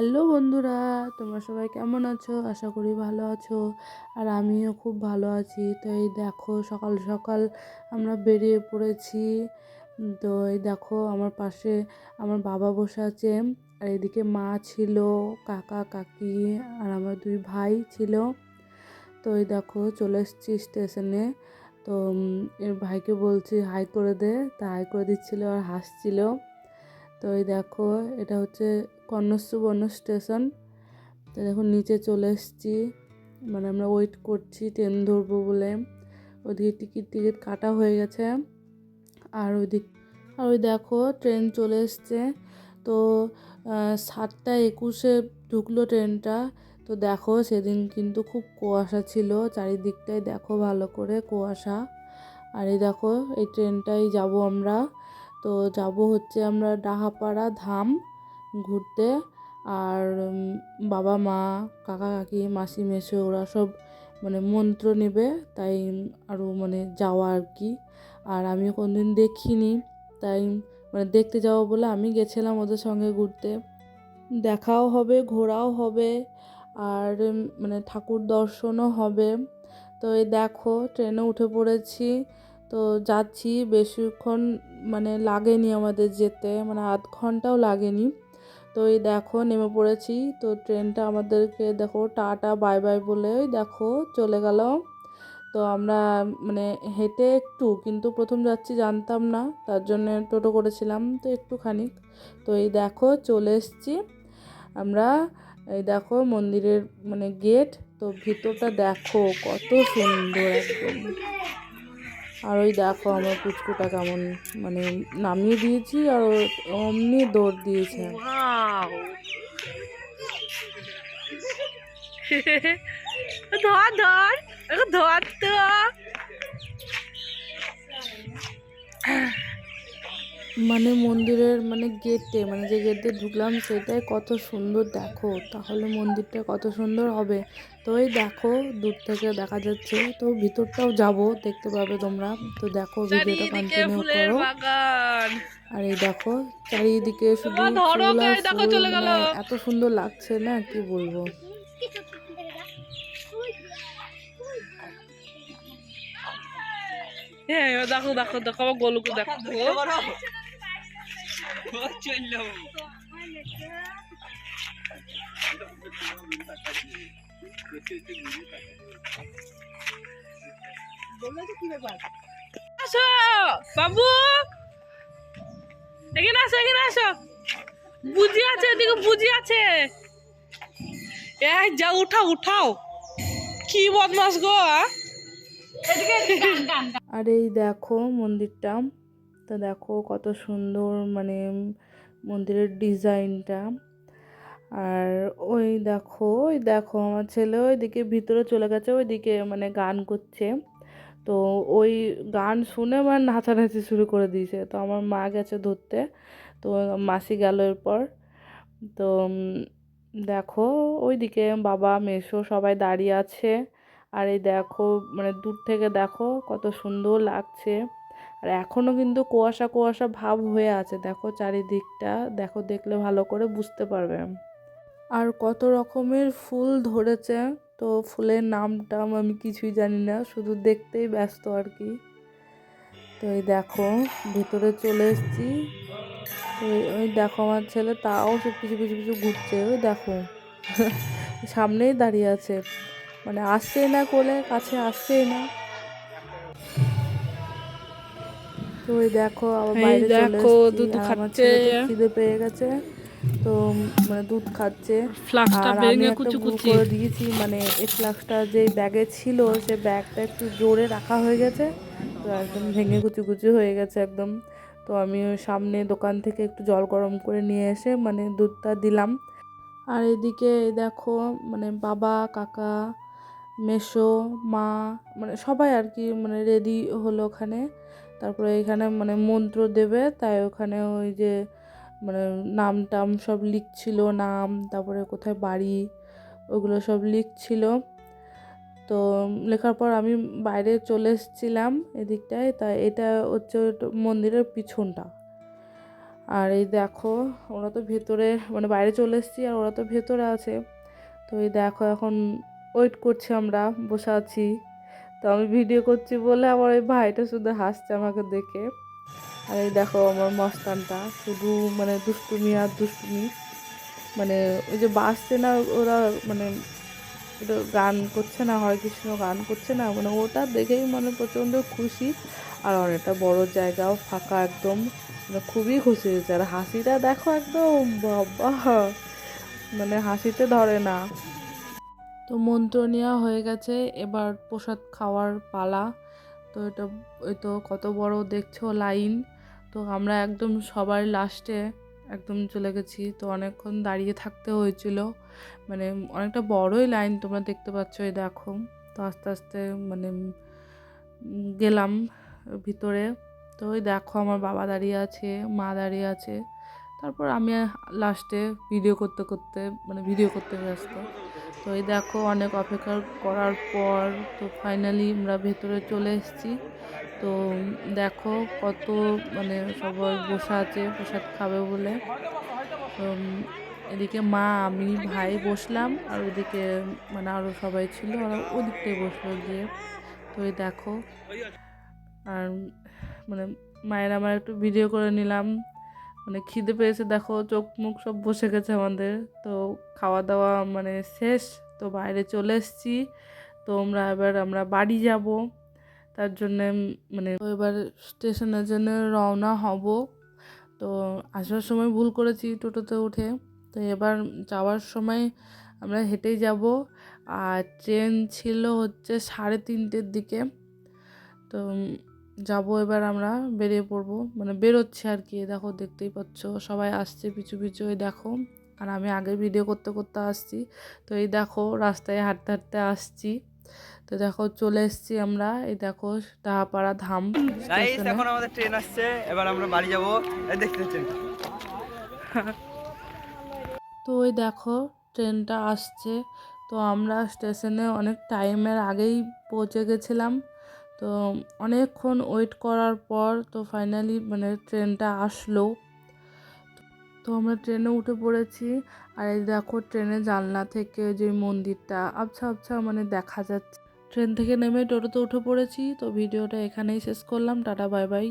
Hello বন্ধুরা, তোমরা সবাই কেমন আছো? আশা করি ভালো আছো। আর আমিও খুব ভালো আছি। তো এই দেখো, সকাল সকাল আমরা বেরিয়ে পড়েছি। তো এই দেখো, আমার পাশে আমার বাবা বসে আছে। আর এদিকে মা ছিল, কাকা, কাকি আর আমার দুই ভাই ছিল। তো এই দেখো, চলে এসেছি স্টেশনে। তো এর ভাইকে বলছি, হাই করে দে। তা হাই করে দিচ্ছিল আর হাসছিল। তো এই দেখো, এটা হচ্ছে কর্ণসুবর্ণ স্টেশন তো দেখো নিচে চলে এসেছি। মানে আমরা ওয়েট করছি ট্রেন ধরবো বলে। ওদিকে টিকিট টিকিট কাটা হয়ে গেছে। আর ওইদিক আর ওই দেখো ট্রেন চলে এসছে। তো সাতটা একুশে ঢুকলো ট্রেনটা তো দেখো, সেদিন কিন্তু খুব কুয়াশা ছিল। চারিদিকটাই দেখো ভালো করে কুয়াশা। আর এই দেখো, এই ট্রেনটাই যাব আমরা। তো যাব হচ্ছে আমরা ডাহাপাড়া ধাম। ঘুরতে। আর বাবা মা, কাকা কাকি, মাসি মেসো, ওরা সব মানে মন্ত্র নেবে, তাই আরও মানে যাওয়া আর কি। আর আমি কোনদিন দেখিনি, তাই মানে দেখতে যাব বলে আমি গেছিলাম ওদের সঙ্গে ঘুরতে। দেখাও হবে, ঘোরাও হবে, আর মানে ঠাকুর দর্শনও হবে। তো এই দেখো, ট্রেনে উঠে পড়েছি। তো যাচ্ছি, বেশিক্ষণ মানে লাগেনি আমাদের যেতে মানে আধ ঘন্টাও লাগেনি। তো এই দেখো নেমে পড়েছি। তো ট্রেনটা আমাদেরকে দেখো টাটা, বাই বাই বলে দেখো চলে গেল। তো আমরা মানে হেঁটে একটু কিন্তু প্রথম যাচ্ছি জানতাম না, তার জন্য টোটো করেছিলাম তো একটুখানি। তো এই দেখো চলে এসেছি আমরা, এই দেখো মন্দিরের মানে গেট। তো ভিতরটা দেখো কত সুন্দর একদম। আর ওই দেখো আমার পুচকুটা কেমন মানে নামিয়ে দিয়েছি আর অমনি দৌড় দিয়েছে। Wow. ধর ধর ধর তো মানে মন্দিরের মানে গেটে মানে যে গেট দিয়ে ঢুকলাম সেটাই কত সুন্দর দেখো। তাহলে মন্দিরটা কত সুন্দর হবে। তো এই দেখো দূর থেকে দেখা যাচ্ছে। তো ভিতরটাও যাব দেখতে পাবে তোমরা। তো দেখো ভিডিওটা কন্টিনিউ করো। আর এই দেখো চারিদিকে শুধু বাবা, ধরো ফুল আর কে, দেখো ফুল, চলে গেল। মানে এত সুন্দর লাগছে না কি বলব? হ্যাঁ দেখো দেখো দেখো আমার গোলুকে দেখো। আসো বাবু। এখানে আসো এখানে আসো। বুঝি আছে এদিকে বুঝি আছে। এই যা উঠাও উঠাও। কি বদমাস গো? আর এই দেখো মন্দিরটা। তো দেখো কত সুন্দর মানে মন্দিরের ডিজাইনটা। আর ওই দেখো ওই দেখো আমার ছেলে ওইদিকে ভিতরে চলে গেছে, ওইদিকে মানে গান করছে। তো ওই গান শুনে মানে নাচানাচি শুরু করে দিয়েছে। তো আমার মা গেছে ধরতে, তো মাসি গেল এরপর। তো দেখো ওইদিকে বাবা, মেসো সবাই দাঁড়িয়ে আছে। আর এই দেখো মানে দূর থেকে দেখো কত সুন্দর লাগছে। আর এখনও কিন্তু কুয়াশা কুয়াশা ভাব হয়ে আছে। দেখো চারিদিকটা, দেখো দেখলে ভালো করে বুঝতে পারবে। আর কত রকমের ফুল ধরেছে। তো ফুলের নামটা আমি কিছুই জানি না, শুধু দেখতেই ব্যস্ত আর কি। তো এই দেখো, ভেতরে চলে এসেছি। তো ওই দেখো আমার ছেলে, তাও সব কিছু কিছু কিছু ঘুরছে। ওই দেখো, সামনেই দাঁড়িয়ে আছে। মানে আসছেই না কোলে, কাছে আসছেই না। তো ওই দেখো আবার বাইরে দেখো, দুধ খাচ্ছে। খিদে পেয়ে গেছে তো মানে দুধ খাচ্ছে। আর আমি ভেঙে একটা কুচি ভুল কুচি। করে দিয়েছি মানে এই ফ্লাক্সটা যে ব্যাগে ছিল সে ব্যাগটা একটু জোরে রাখা হয়ে গেছে তো একদম ভেঙে কুচি কুচি হয়ে গেছে একদম। তো আমি সামনে দোকান থেকে একটু জল গরম করে নিয়ে এসে মানে দুধটা দিলাম। আর এদিকে দেখো মানে বাবা কাকা মেসো মা মানে সবাই আর কি মানে রেডি হলো ওখানে। তারপরে এখানে মানে মন্ত্র দেবে, তাই ওখানে ওই যে মানে নাম টাম সব লিখছিল, নাম, তারপরে কোথায় বাড়ি, ওগুলো সব লিখছিল। তো লেখার পর আমি বাইরে চলে এসেছিলাম এদিকটায়, তা এটা হচ্ছে মন্দিরের পিছনটা। আর এই দেখো, ওরা তো ভেতরে মানে বাইরে চলে এসেছি আর ওরা তো ভেতরে আছে। তো এই দেখো এখন ওয়েট করছি আমরা, বসে আছি। তো আমি ভিডিও করছি বলে আমার ওই ভাইটা শুধু হাসছে আমাকে দেখে। আর এই দেখো আমার মস্তানটা, শুধু মানে দুষ্টুমি আর দুষ্টুমি। মানে ওই যে বাসছে না ওরা মানে ওটা গান করছে না হরে কৃষ্ণ গান করছে না মানে ওটা দেখেই মানে প্রচণ্ড খুশি। আর অনেকটা বড় জায়গাও ফাঁকা একদম। মানে খুবই খুশি হয়েছে। আর হাসিটা দেখো একদম, বাবা। মানে হাসিতে ধরে না। তো মন্ত্র নেওয়া হয়ে গেছে। এবার প্রসাদ খাওয়ার পালা। তো এটা ওই তো কত বড় দেখছ লাইন। তো আমরা একদম সবার লাস্টে একদম চলে গেছি। তো অনেকক্ষণ দাঁড়িয়ে থাকতে হয়েছিল। মানে অনেকটা বড়ই লাইন তোমরা দেখতে পাচ্ছ, এই দেখো। তো আস্তে আস্তে মানে গেলাম ভিতরে। তো ওই দেখো আমার বাবা দাঁড়িয়ে আছে, মা দাঁড়িয়ে আছে। তারপর আমি লাস্টে ভিডিও করতে করতে মানে ভিডিও করতে ব্যস্ত। তো এই দেখো অনেক অপেক্ষা করার পর তো ফাইনালি আমরা ভেতরে চলে এসেছি। তো দেখো কত মানে সবাই বসে আছে, প্রসাদ খাবে বলে। তো এদিকে মা, আমি, ভাই বসলাম, আর ওদিকে মানে আরও সবাই ছিল ওরা ওদিক থেকে বসল গিয়ে তো এই দেখো। আর মানে মায়ের আমার একটু ভিডিও করে নিলাম। মানে খিদে পেয়েছে, দেখো চোখ মুখ সব বসে গেছে আমাদের। তো খাওয়া দাওয়া মানে শেষ, তো বাইরে চলে এসেছি। তো আমরা এবার আমরা বাড়ি যাব। তার জন্যে মানে এবার স্টেশনের জন্য রওনা হব। তো আসার সময় ভুল করেছি টোটোতে উঠে। তো এবার যাওয়ার সময় আমরা হেঁটেই যাব। আর ট্রেন ছিল হচ্ছে সাড়ে তিনটের দিকে। তো যাব এবার আমরা বেরিয়ে পড়ব। মানে বেরোচ্ছে আর কি দেখো দেখতেই পাচ্ছ সবাই আসছে পিছু পিছু এই দেখো। আর আমি আগে ভিডিও করতে করতে আসছি তো এই দেখো রাস্তায় হাঁটতে হাঁটতে আসছি। তো দেখো চলে এসেছি আমরা এই দেখো ডাহাপাড়া ধাম এখন আমাদের ট্রেন আসছে এবার আমরা বাড়ি যাব দেখতে তো ওই দেখো ট্রেনটা আসছে তো আমরা স্টেশনে অনেক টাইমের আগেই পৌঁছে গেছিলাম। তো অনেকক্ষণ ওয়েট করার পর তো ফাইনালি মানে ট্রেনটা আসলো। তো আমরা ট্রেনে উঠে পড়েছি। আর এই দেখো ট্রেনে জানলা থেকে যে মন্দিরটা, আবছা আবছা মানে দেখা যাচ্ছে। ট্রেন থেকে নেমে টোটোতে উঠে পড়েছি। তো ভিডিওটা এখানেই শেষ করলাম। Tata bye bye